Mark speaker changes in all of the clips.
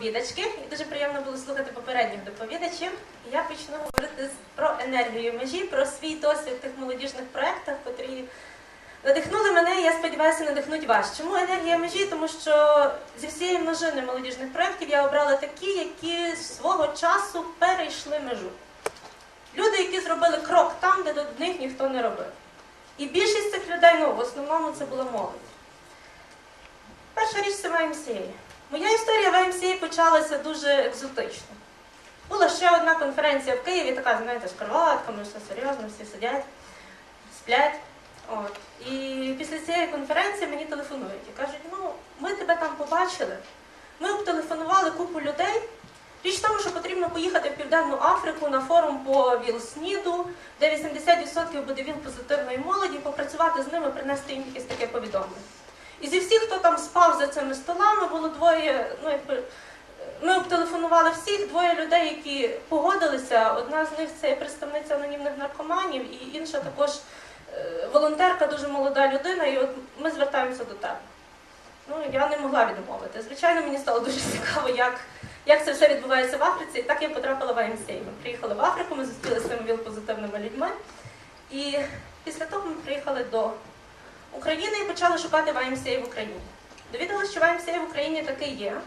Speaker 1: доповідачки. І дуже приємно було слухати попередніх доповідачів. Я почну говорити про енергію межі, про свій досвід в тих молодіжних проєктах, котрі надихнули мене, і я сподіваюся, надихнуть вас. Чому енергія межі? Тому що зі всієї множини молодіжних проєктів я обрала такі, які свого часу перейшли межу. Люди, які зробили крок там, де до них ніхто не робив. І більшість цих людей, ну, в основному це була молодь. Перша річ це YMCA. Моя історія в YMCA почалася дуже екзотично. Була ще одна конференція в Києві, така, знаєте, з кроватками, все серйозно, всі сидять, сплять. От. І після цієї конференції мені телефонують і кажуть, ну, ми тебе там побачили, ми обтелефонували купу людей. Річ в тому, що потрібно поїхати в Південну Африку на форум по ВІЛ-СНІДу, де 80% буде ВІЛ позитивної молоді, попрацювати з ними, принести їм якесь таке повідомлення. І зі всіх, хто там спав за цими столами, було двоє, ну якби ми обтелефонували всіх, двоє людей, які погодилися. Одна з них це представниця анонімних наркоманів, і інша також е, волонтерка, дуже молода людина, і от ми звертаємося до тебе. Ну, я не могла відмовити. Звичайно, мені стало дуже цікаво, як, як це все відбувається в Африці. І так я потрапила в IMCA. Ми приїхали в Африку, ми зустрілися з цими віл-позитивними людьми. І після того ми приїхали до України і почали шукати YMCA в Україні. Довідалися, що YMCA в Україні таки є.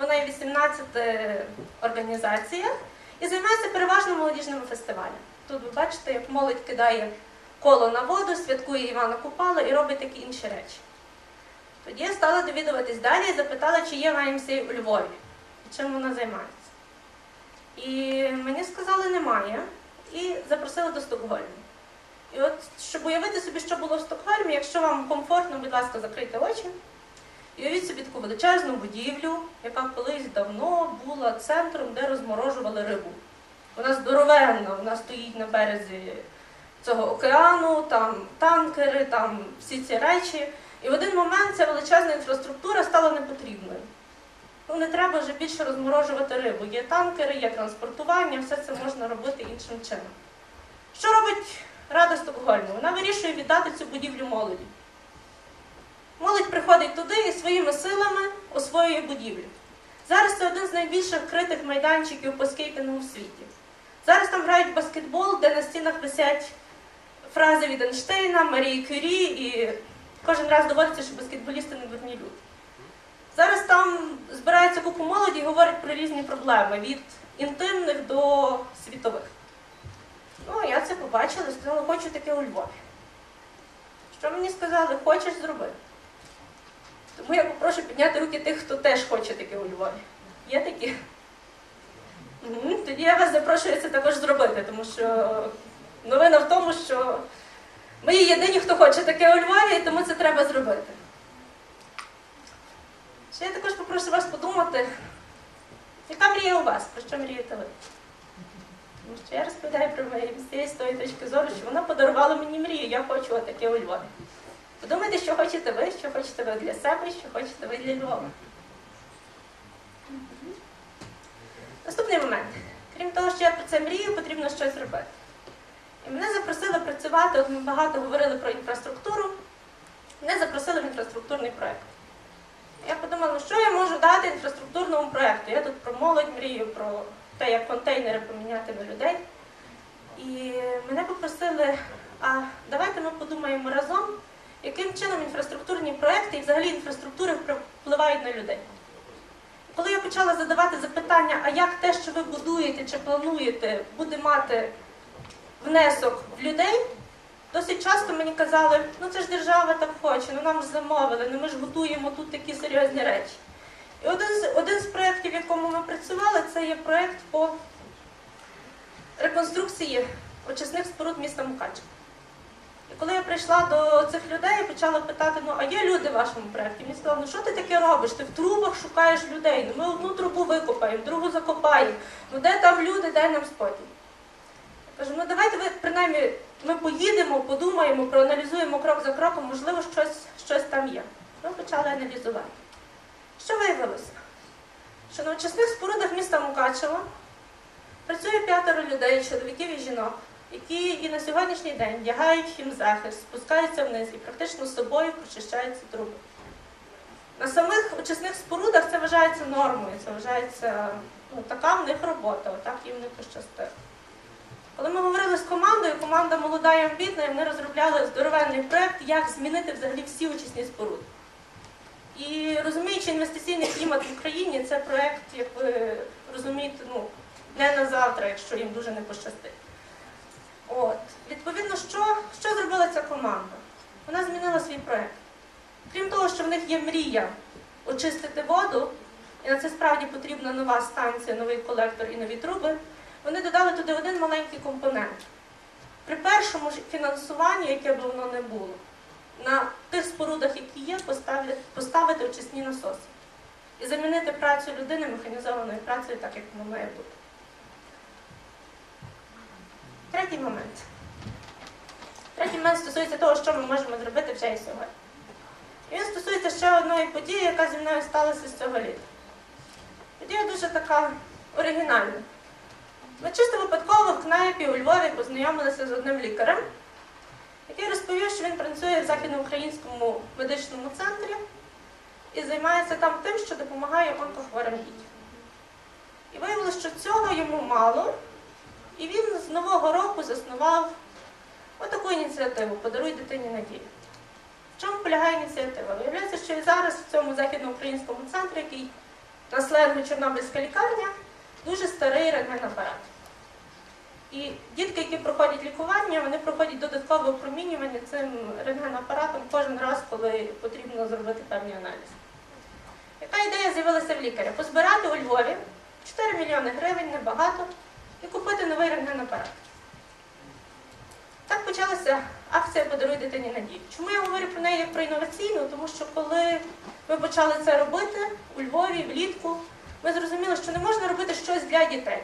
Speaker 1: Вона є 18 організація і займається переважно молодіжними фестивалями. Тут ви бачите, як молодь кидає коло на воду, святкує Івана Купала і робить такі інші речі. Тоді я стала довідуватись далі і запитала, чи є YMCA у Львові, і чим вона займається. І мені сказали, немає, і запросили до Стокгольму. І от, щоб уявити собі, що було в Стокгольмі, якщо вам комфортно, будь ласка, закрийте очі. І уявіть собі таку величезну будівлю, яка колись давно була центром, де розморожували рибу. Вона здоровенна, вона стоїть на березі цього океану, там танкери, там всі ці речі. І в один момент ця величезна інфраструктура стала непотрібною. Ну, не треба вже більше розморожувати рибу. Є танкери, є транспортування, все це можна робити іншим чином. Що робить Рада Стокгольму? Вона вирішує віддати цю будівлю молоді. Молодь приходить туди і своїми силами освоює будівлю. Зараз це один з найбільших критих майданчиків по скейпінгу в світі. Зараз там грають баскетбол, де на стінах висять фрази від Ейнштейна, Марії Кюрі, і кожен раз доводиться, що баскетболісти не дурні люди. Зараз там збирається купу молоді і говорять про різні проблеми від інтимних до світових. Ну, я це побачила і сказала, хочу таке у Львові. Що мені сказали, хочеш зробити? Тому я попрошу підняти руки тих, хто теж хоче таке у Львові. Є такі? Тоді я вас запрошую це також зробити, тому що новина в тому, що ми є єдині, хто хоче таке у Львові, і тому це треба зробити. Ще я також попрошу вас подумати, яка мрія у вас, про що мрієте ви? Що я розповідаю про мої місця з тої точки зору, що вона подарувала мені мрію, я хочу отаке у Львові. Подумайте, що хочете ви, що хочете ви для себе, що хочете ви для Львова. Наступний момент. Крім того, що я про це мрію, потрібно щось робити. І мене запросили працювати, от ми багато говорили про інфраструктуру, мене запросили в інфраструктурний проєкт. Я подумала, що я можу дати інфраструктурному проєкту. Я тут про молодь мрію, про те, як контейнери поміняти на людей. І мене попросили, а давайте ми подумаємо разом, яким чином інфраструктурні проекти і взагалі інфраструктури впливають на людей. Коли я почала задавати запитання, а як те, що ви будуєте чи плануєте, буде мати внесок в людей, досить часто мені казали, ну це ж держава так хоче, ну нам ж замовили, ну ми ж готуємо тут такі серйозні речі. І один з, один з проєктів, в якому ми працювали, це є проєкт по реконструкції очисних споруд міста Мукачево. І коли я прийшла до цих людей і почала питати, ну а є люди в вашому проєкті? Мені сказали, ну що ти таке робиш? Ти в трубах шукаєш людей. Ну ми одну трубу викопаємо, другу закопаємо. Ну де там люди, дай нам спокій. Я кажу, ну давайте ви принаймні ми поїдемо, подумаємо, проаналізуємо крок за кроком, можливо, щось, щось там є. Ми почали аналізувати. Що виявилося? Що на очисних спорудах міста Мукачево працює п'ятеро людей, чоловіків і жінок, які і на сьогоднішній день вдягають хімзахист, спускаються вниз і практично з собою прочищають ці труби. На самих очисних спорудах це вважається нормою, це вважається ну, така в них робота, отак їм не пощастило. Коли ми говорили з командою, команда молода і амбітна, і вони розробляли здоровенний проєкт, як змінити взагалі всі очисні споруди. І розуміючи інвестиційний клімат в Україні, це проєкт, як ви розумієте, ну, не на завтра, якщо їм дуже не пощастить. От. Відповідно, що, що зробила ця команда? Вона змінила свій проєкт. Крім того, що в них є мрія очистити воду, і на це справді потрібна нова станція, новий колектор і нові труби, вони додали туди один маленький компонент. При першому ж фінансуванні, яке б воно не було, на тих спорудах, які є, поставити, очисні насоси і замінити працю людини механізованою працею, так як воно має бути. Третій момент. Третій момент стосується того, що ми можемо зробити вже і сьогодні. І він стосується ще одної події, яка зі мною сталася з цього літа. Подія дуже така оригінальна. Ми чисто випадково в кнайпі у Львові познайомилися з одним лікарем, який розповів, що він працює в західноукраїнському медичному центрі і займається там тим, що допомагає онкохворим дітям. І виявилося, що цього йому мало, і він з нового року заснував отаку ініціативу Подаруй дитині надію. В чому полягає ініціатива? Виявляється, що і зараз в цьому західноукраїнському центрі, який на Чорнобильська лікарня, дуже старий рентген-апарат. І дітки, які проходять лікування, вони проходять додаткове опромінювання цим рентген-апаратом кожен раз, коли потрібно зробити певні аналізи. Яка ідея з'явилася в лікаря? Позбирати у Львові 4 мільйони гривень, небагато, і купити новий рентген-апарат. Так почалася акція Подаруй дитині надію. Чому я говорю про неї як про інноваційну? Тому що коли ми почали це робити у Львові, влітку, ми зрозуміли, що не можна робити щось для дітей.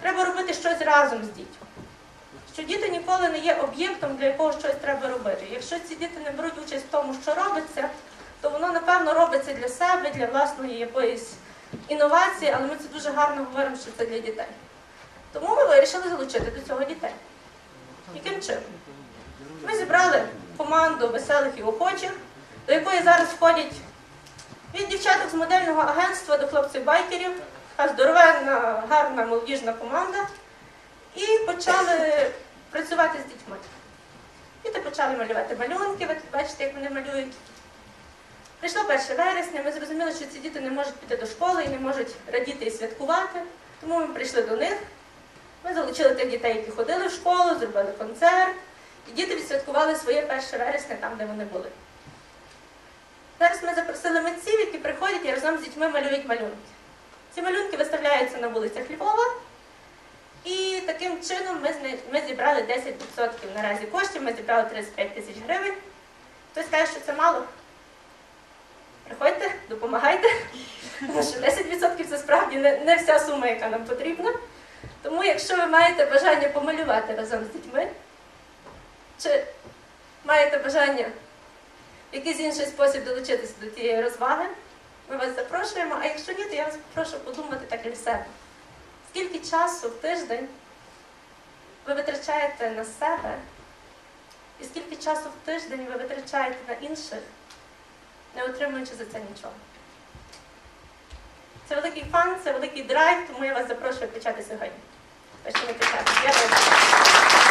Speaker 1: Треба робити щось разом з дітьми. Що діти ніколи не є об'єктом, для якого щось треба робити. Якщо ці діти не беруть участь в тому, що робиться, то воно, напевно, робиться для себе, для власної якоїсь інновації, але ми це дуже гарно говоримо, що це для дітей. Тому ми вирішили залучити до цього дітей. Яким чином? Ми зібрали команду веселих і охочих, до якої зараз входять від дівчаток з модельного агентства до хлопців-байкерів, здоровенна, гарна молодіжна команда, і почали працювати з дітьми. Діти почали малювати малюнки, ви бачите, як вони малюють. Прийшло 1 вересня, ми зрозуміли, що ці діти не можуть піти до школи і не можуть радіти і святкувати, тому ми прийшли до них. Ми залучили тих дітей, які ходили в школу, зробили концерт, і діти відсвяткували своє 1 вересня там, де вони були. Зараз ми запросили митців, які приходять і разом з дітьми малюють малюнки. Ці малюнки виставляються на вулицях Львова, і таким чином ми, зібрали 10% наразі коштів, ми зібрали 35 тисяч гривень. Хтось каже, що це мало. Приходьте, допомагайте, тому що 10% це справді не, не вся сума, яка нам потрібна. Тому, якщо ви маєте бажання помалювати разом з дітьми, чи маєте бажання в якийсь інший спосіб долучитися до цієї розваги, ми вас запрошуємо, а якщо ні, то я вас прошу подумати так для себе. Скільки часу в тиждень ви витрачаєте на себе, і скільки часу в тиждень ви витрачаєте на інших, не отримуючи за це нічого? Це великий фан, це великий драйв, тому я вас запрошую почати сьогодні. Почали почати. Дякую.